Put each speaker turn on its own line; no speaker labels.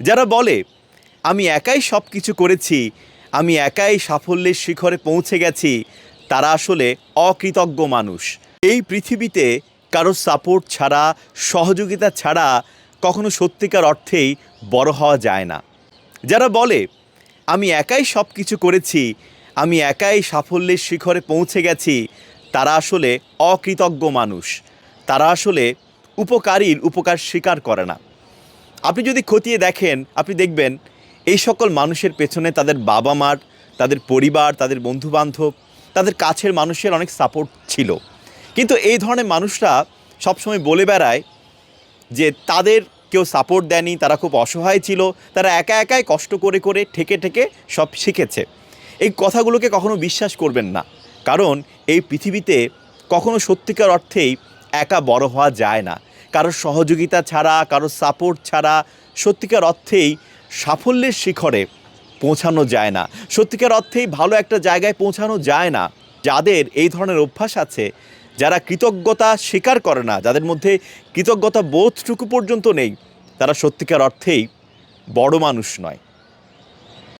যারা বলে, আমি একাই সব কিছু করেছি, আমি একাই সাফল্যের শিখরে পৌঁছে গেছি তারা আসলে অকৃতজ্ঞ মানুষ। এই পৃথিবীতে কারও সাপোর্ট ছাড়া, সহযোগিতা ছাড়া কখনো সত্যিকার অর্থেই বড় হওয়া যায় না। যারা বলে, আমি একাই সব কিছু করেছি, আমি একাই সাফল্যের শিখরে পৌঁছে গেছি তারা আসলে অকৃতজ্ঞ মানুষ। তারা আসলে উপকারীর উপকার স্বীকার করে না। আপনি যদি খতিয়ে দেখেন, আপনি দেখবেন এই সকল মানুষের পেছনে তাদের বাবা মার তাদের পরিবার, তাদের বন্ধুবান্ধব, তাদের কাছের মানুষের অনেক সাপোর্ট ছিল। কিন্তু এই ধরনের মানুষরা সবসময় বলে বেড়ায় যে তাদের কেউ সাপোর্ট দেয়নি, তারা খুব অসহায় ছিল, তারা একা একাই কষ্ট করে করে, ঠেকে ঠেকে সব শিখেছে। এই কথাগুলোকে কখনো বিশ্বাস করবেন না। কারণ এই পৃথিবীতে কখনো সত্যিকার অর্থেই একা বড় হওয়া যায় না। কারোর সহযোগিতা ছাড়া, কারোর সাপোর্ট ছাড়া সত্যিকার অর্থেই সাফল্যের শিখরে পৌঁছানো যায় না। সত্যিকার অর্থেই ভালো একটা জায়গায় পৌঁছানো যায় না। যাদের এই ধরনের অভ্যাস আছে, যারা কৃতজ্ঞতা স্বীকার করে না, যাদের মধ্যে কৃতজ্ঞতা বোধটুকু পর্যন্ত নেই, তারা সত্যিকার অর্থেই বড় মানুষ নয়।